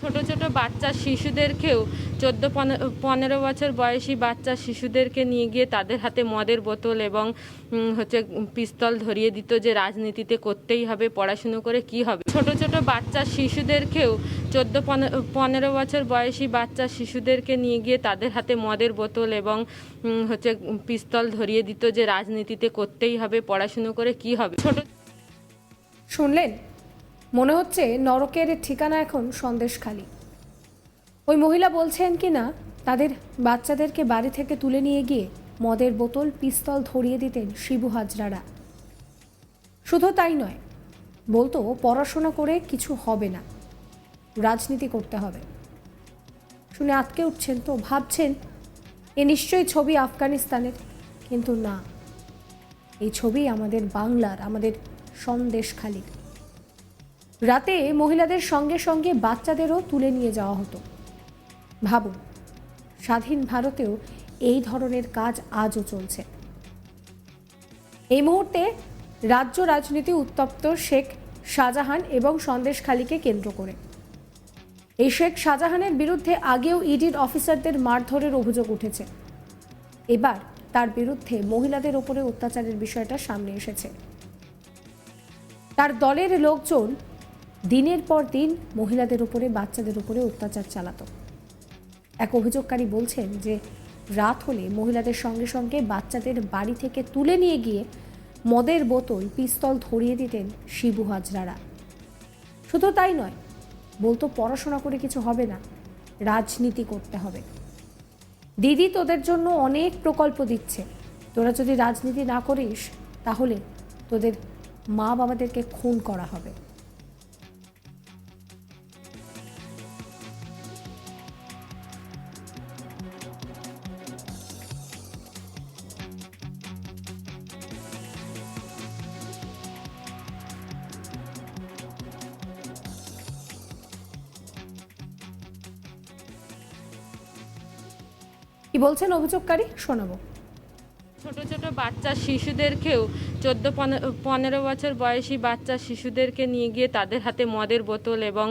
ছোট ছোট বাচ্চা শিশুদেরকেও চোদ্দ পনেরো বছর বয়সী বাচ্চা শিশুদেরকে নিয়ে গিয়ে তাদের হাতে মদের বোতল এবং হচ্ছে পিস্তল ধরিয়ে দিত যে রাজনীতিতে করতেই হবে, পড়াশুনো করে কি হবে। ছোট ছোট বাচ্চা শিশুদেরকেও চোদ্দ পনেরো বছর বয়সী বাচ্চা শিশুদেরকে নিয়ে গিয়ে তাদের হাতে মদের বোতল এবং হচ্ছে পিস্তল ধরিয়ে দিত যে রাজনীতিতে করতেই হবে, পড়াশুনো করে কি হবে। ছোট শুনলেন? মনে হচ্ছে নরকের ঠিকানা এখন সন্দেশখালি। ওই মহিলা বলছেন কি না, তাদের বাচ্চাদেরকে বাড়ি থেকে তুলে নিয়ে গিয়ে মদের বোতল, পিস্তল ধরিয়ে দিতেন শিবু হাজরারা। শুধু তাই নয়, বলতো পড়াশোনা করে কিছু হবে না, রাজনীতি করতে হবে। শুনে আটকে উঠছেন তো, ভাবছেন, এ নিশ্চয়ই ছবি আফগানিস্তানের? কিন্তু না, এই ছবি আমাদের বাংলার, আমাদের সন্দেশখালির। রাতে মহিলাদের সঙ্গে সঙ্গে বাচ্চাদেরও তুলে নিয়ে যাওয়া হতো। ভাবুন, স্বাধীন ভারতেও এই ধরনের কাজ আজও চলছে। এই মুহূর্তে রাজ্য রাজনীতি উত্তপ্ত শেখ শাহজাহান এবং সন্দেশখালীকে কেন্দ্র করে। এই শেখ শাহজাহানের বিরুদ্ধে আগেও ইডির অফিসারদের মারধরের অভিযোগ উঠেছে। এবার তার বিরুদ্ধে মহিলাদের ওপরে অত্যাচারের বিষয়টা সামনে এসেছে। তার দলের লোকজন দিনের পর দিন মহিলাদের উপরে, বাচ্চাদের উপরে অত্যাচার চালাত। এক অভিযোগকারী বলছেন যে, রাত হলে মহিলাদের সঙ্গে সঙ্গে বাচ্চাদের বাড়ি থেকে তুলে নিয়ে গিয়ে মদের বোতল, পিস্তল ধরিয়ে দিতেন শিবু হাজরারা। শুধু তাই নয়, বলতো পড়াশোনা করে কিছু হবে না, রাজনীতি করতে হবে। দিদি তোদের জন্য অনেক প্রকল্প দিচ্ছে। তোরা যদি রাজনীতি না করিস, তাহলে তোদের মা বাবাদেরকে খুন করা হবে। কি বলছেন অভিযোগকারী? শোনাবো। ছোট ছোট বাচ্চা শিশুদেরকেও চোদ্দ পনেরো বছর বয়সী বাচ্চা শিশুদেরকে নিয়ে গিয়ে তাদের হাতে মদের বোতল এবং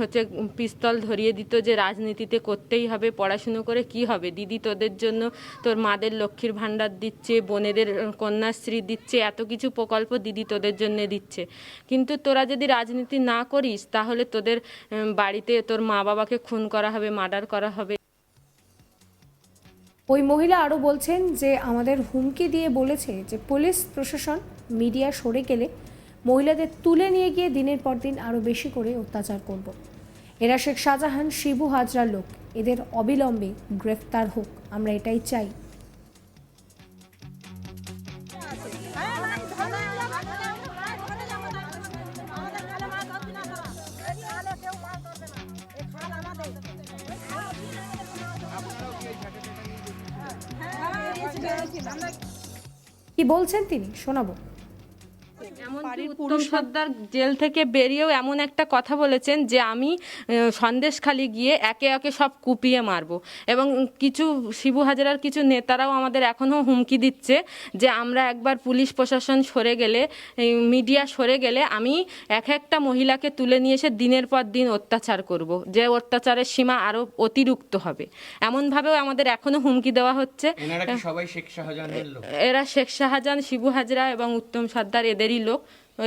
হচ্ছে পিস্তল ধরিয়ে দিত যে রাজনীতিতে করতেই হবে, পড়াশুনো করে কি হবে? দিদি তোদের জন্য তোর মাদের লক্ষ্মীর ভাণ্ডার দিচ্ছে, বোনেদের কন্যাশ্রী দিচ্ছে, এত কিছু প্রকল্প দিদি তোদের জন্য দিচ্ছে। কিন্তু তোরা যদি রাজনীতি না করিস, তাহলে তোদের বাড়িতে তোর মা বাবাকে খুন করা হবে, মার্ডার করা হবে। ওই মহিলা আরও বলছেন যে আমাদের হুমকি দিয়ে বলেছে যে পুলিশ প্রশাসন, মিডিয়া সরে গেলে মহিলাদের তুলে নিয়ে গিয়ে দিনের পর দিন আরও বেশি করে অত্যাচার করব। এরা শেখ শাহজাহান, শিবু হাজরার লোক। এদের অবিলম্বে গ্রেফতার হোক। আমরা এটাই চাই। কি বলছেন তিনি? শোনাবো। উত্তম সর্দার জেল থেকে বেরিয়েও এমন একটা কথা বলেছেন যে আমি সন্দেশখালি গিয়ে একে একে সব কুপিয়ে মারবো। এবং কিছু শিবু হাজারার কিছু নেতারাও আমাদের এখনও হুমকি দিচ্ছে যে আমরা একবার পুলিশ প্রশাসন সরে গেলে মিডিয়া সরে গেলে আমি এক একটা মহিলাকে তুলে নিয়ে এসে দিনের পর দিন অত্যাচার করব যে অত্যাচারের সীমা আরও অতিরিক্ত হবে। এমনভাবেও আমাদের এখনও হুমকি দেওয়া হচ্ছে। এনারা কি সবাই শেখ শাহজাহানের লোক? এরা শেখ শাহজাহান শিবু হাজরা এবং উত্তম সর্দার এদেরই লোক,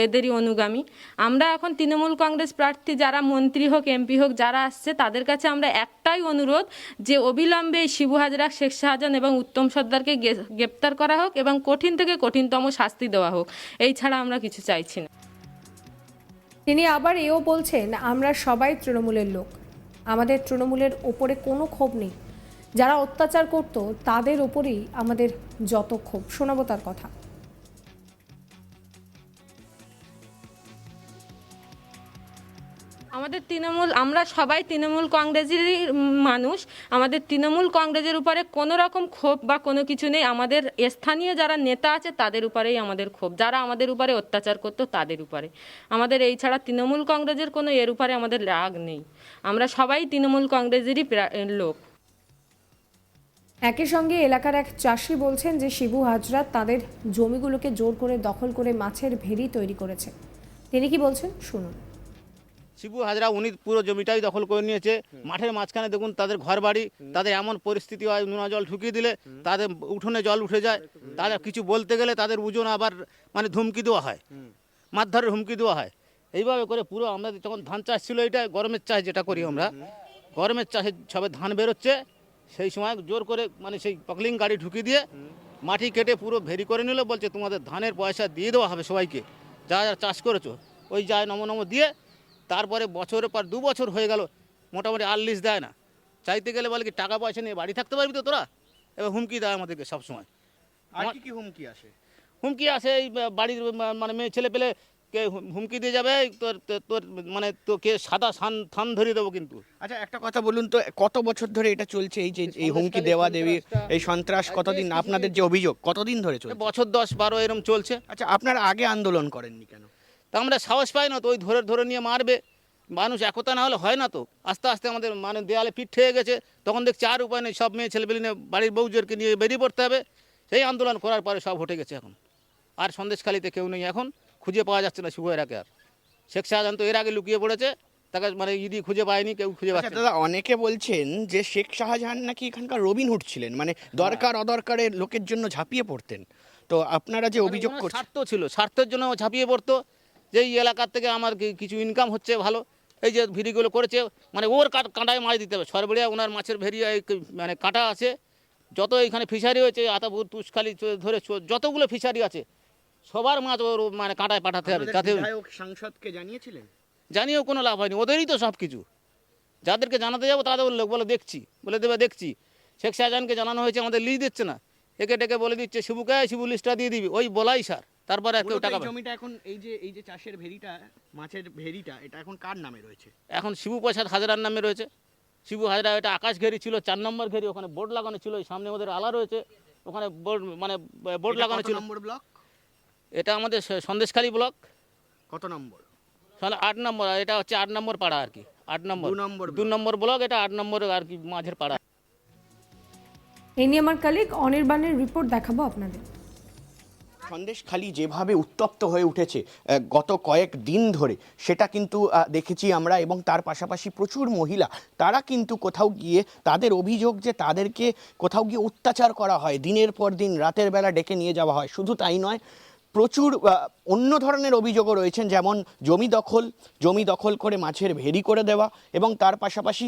এদেরই অনুগামী। আমরা এখন তৃণমূল কংগ্রেস প্রার্থী যারা, মন্ত্রী হোক, এমপি হোক, যারা আসছে, তাদের কাছে আমরা একটাই অনুরোধ যে অবিলম্বে শিবু হাজরা, শেখ শাহজাহান এবং উত্তম সর্দারকে গ্রেপ্তার করা হোক এবং কঠিন থেকে কঠিনতম শাস্তি দেওয়া হোক। এই ছাড়া আমরা কিছু চাইছি না। তিনি আবার এও বলছেন, আমরা সবাই তৃণমূলের লোক। আমাদের তৃণমূলের ওপরে কোনো ক্ষোভ নেই। যারা অত্যাচার করত, তাদের ওপরেই আমাদের যত ক্ষোভ। শোনাবো তার কথা। আমাদের তৃণমূল, আমরা সবাই তৃণমূল কংগ্রেসেরই মানুষ। আমাদের তৃণমূল কংগ্রেসের উপরে কোনো রকম ক্ষোভ বা কোনো কিছু নেই। আমাদের স্থানীয় যারা নেতা আছে, তাদের উপরেই আমাদের ক্ষোভ। যারা আমাদের উপরে অত্যাচার করতো, তাদের উপরে। আমাদের এই ছাড়া তৃণমূল কংগ্রেসের কোনো এর উপরে আমাদের রাগ নেই। আমরা সবাই তৃণমূল কংগ্রেসেরই লোক। একই সঙ্গে এলাকার এক চাষি বলছেন যে, শিবু হাজরা তাদের জমিগুলোকে জোর করে দখল করে মাছের ভেড়ি তৈরি করেছে। তিনি কি বলছেন? শুনুন। শিবু হাজরা উনি পুরো জমিটাই দখল করে নিয়েছে। মাঠের মাঝখানে দেখুন তাদের ঘর বাড়ি তাদের এমন পরিস্থিতি হয় নোনা জল ঢুকিয়ে দিলে তাদের উঠোনে জল উঠে যায়। তাদের কিছু বলতে গেলে তাদের ওজন আবার মানে ধুমকি দেওয়া হয়। মারধরের হুমকি দেওয়া হয়। এইভাবে করে পুরো আমরা যখন ধান চাষ ছিল এটা গরমের চাষ যেটা করি আমরা গরমের চাষে সবে ধান বেরোচ্ছে সেই সময় জোর করে মানে সেই পকলিং গাড়ি ঢুকিয়ে দিয়ে মাটি কেটে পুরো ভেরি করে নিল বলছে তোমাদের ধানের পয়সা দিয়ে দেওয়া হবে সবাইকে যা যা চাষ করেছ ওই যায় নম নম দিয়ে তারপরে বছরের পর দু বছর হয়ে গেল মোটামুটি আর লিস্ট দেয় না। চাইতে গেলে বলে কি টাকা পয়সা নিয়ে বাড়ি থাকতে পারবি তো তোরা? এবার হুমকি দেয় আমাদেরকে সবসময়। আর কি কি হুমকি আসে? হুমকি আসে এই বাড়ির মানে মেয়ে ছেলে পেলে কে হুমকি দিয়ে যাবে তোর তোর- তোর মানে তোকে সাদা সান থান ধরিয়ে দেবো কিন্তু। আচ্ছা একটা কথা বলুন তো কত বছর ধরে এটা চলছে এই যে এই হুমকি দেওয়া দেবী এই সন্ত্রাস কতদিন আপনাদের যে অভিযোগ কতদিন ধরে চলছে? বছর দশ বারো এরম চলছে। আচ্ছা আপনারা আগে আন্দোলন করেননি কেন? তা আমরা সাহস পাই না তো ওই ধরে ধরে নিয়ে মারবে। মানুষ একতা না হলে হয় না তো। আস্তে আস্তে আমাদের মানে দেয়ালে পিঠ ঠেয়ে গেছে। তখন দেখছি আর উপায় নেই সব মেয়ে ছেলেপেলে নিয়ে বাড়ির বউজোরকে নিয়ে বেরিয়ে পড়তে হবে। সেই আন্দোলন করার পরে সব হটে গেছে এখন। আর সন্দেশখালিতে কেউ নেই এখন খুঁজে পাওয়া যাচ্ছে না শুভ এরাকে আর। শেখ শাহজাহান তো এর আগে লুকিয়ে পড়েছে তাকে মানে ইডি খুঁজে পায়নি কেউ খুঁজে আচ্ছা পাচ্ছে। দাদা অনেকে বলছেন যে শেখ শাহজাহান নাকি এখানকার রবিনহুড ছিলেন মানে দরকার অদরকারের লোকের জন্য ঝাঁপিয়ে পড়তেন। তো আপনারা যে অভিযোগ মানে করছেন স্বার্থ ছিল স্বার্থের জন্য ঝাঁপিয়ে পড়তো। যে এই এলাকার থেকে আমার কিছু ইনকাম হচ্ছে ভালো এই যে ভিডিগুলো করেছে মানে ওর কাট- কাঁটায় মাছ দিতে হবে। সরবরিয়া ওনার মাছের ভেরিয়া মানে কাঁটা আছে যত এখানে ফিশারি হয়েছে আতাপুর তুষখালি ধরে যতগুলো ফিশারি আছে সবার মাছ ওর মানে কাঁটায় পাঠাতে হবে বিধায়ক সাংসদকে জানিয়েছিলেন? জানিয়েও কোনো লাভ হয়নি ওদেরই তো সব কিছু যাদেরকে জানাতে যাব তাদের লোক বলে দেখছি বলে দেবে দেখছি। শেখ শাহজাহানকে জানানো হয়েছে আমাদের লিস্ট দিচ্ছে না। একে ডেকে বলে দিচ্ছে শিবুকে শিবু লিস্টটা দিয়ে দিবি। ওই বলাই স্যার তারপরে আর কেউ টাকা পায়। জমিটা এখন এই যে এই যে চাষের ভেরিটা মাছের ভেরিটা এটা এখন কার নামে রয়েছে? এখন শিবু প্রসাদ হাজরার নামে রয়েছে। শিবু হাজরা এটা আকাশ ঘেরি ছিল চার নম্বর ঘেরি ওখানে বোর্ড লাগানো ছিল ওই সামনে ওদের আলা রয়েছে। ওখানে বোর্ড মানে বোর্ড লাগানো ছিল। Number block? এটা আমাদের সন্দেশখালী ব্লক। কত নম্বর? তাহলে আট নম্বর এটা হচ্ছে আট নম্বর পাড়া আর কি আট নম্বর। দু নম্বর দু নম্বর ব্লক এটা আট নম্বর আর কি মাঝের পাড়া। এই নিয়ে আমার কালিক অনির্বাণের রিপোর্ট দেখাবো আপনাদের। সন্দেশখালি যেভাবে উত্তপ্ত হয়ে উঠেছে গত কয়েক দিন ধরে, সেটা কিন্তু দেখেছি আমরা এবং তার পাশাপাশি প্রচুর মহিলা, তারা কিন্তু কোথাও গিয়ে তাদের অভিযোগ যে তাদেরকে কোথাও গিয়ে অত্যাচার করা হয়, দিনের পর দিন, রাতের বেলা ডেকে নিয়ে যাওয়া হয়, শুধু তাই নয় প্রচুর অন্য ধরনের অভিযোগও রয়েছেন, যেমন জমি দখল জমি দখল করে মাছের ভেরি করে দেওয়া এবং তার পাশাপাশি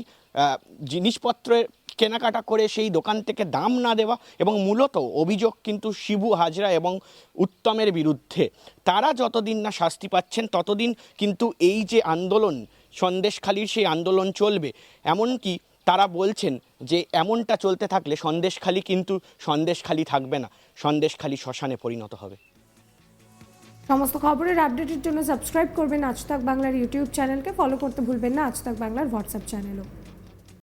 জিনিসপত্রের কেনাকাটা করে সেই দোকান থেকে দাম না দেওয়া এবং মূলত অভিযোগ কিন্তু শিবু হাজরা এবং উত্তমের বিরুদ্ধে। তারা যতদিন না শাস্তি পাচ্ছেন, ততদিন কিন্তু এই যে আন্দোলন, সন্দেশখালির সেই আন্দোলন চলবে। এমনকি তারা বলছেন যে এমনটা চলতে থাকলে সন্দেশখালি কিন্তু সন্দেশখালি থাকবে না, সন্দেশখালি শ্মশানে পরিণত হবে। সমস্ত খবরের আপডেটের জন্য সাবস্ক্রাইব করবেন আজ তাক বাংলার ইউটিউব চ্যানেলকে ফলো করতে ভুলবেন না আজ তাক বাংলার হোয়াটসঅ্যাপ চ্যানেলও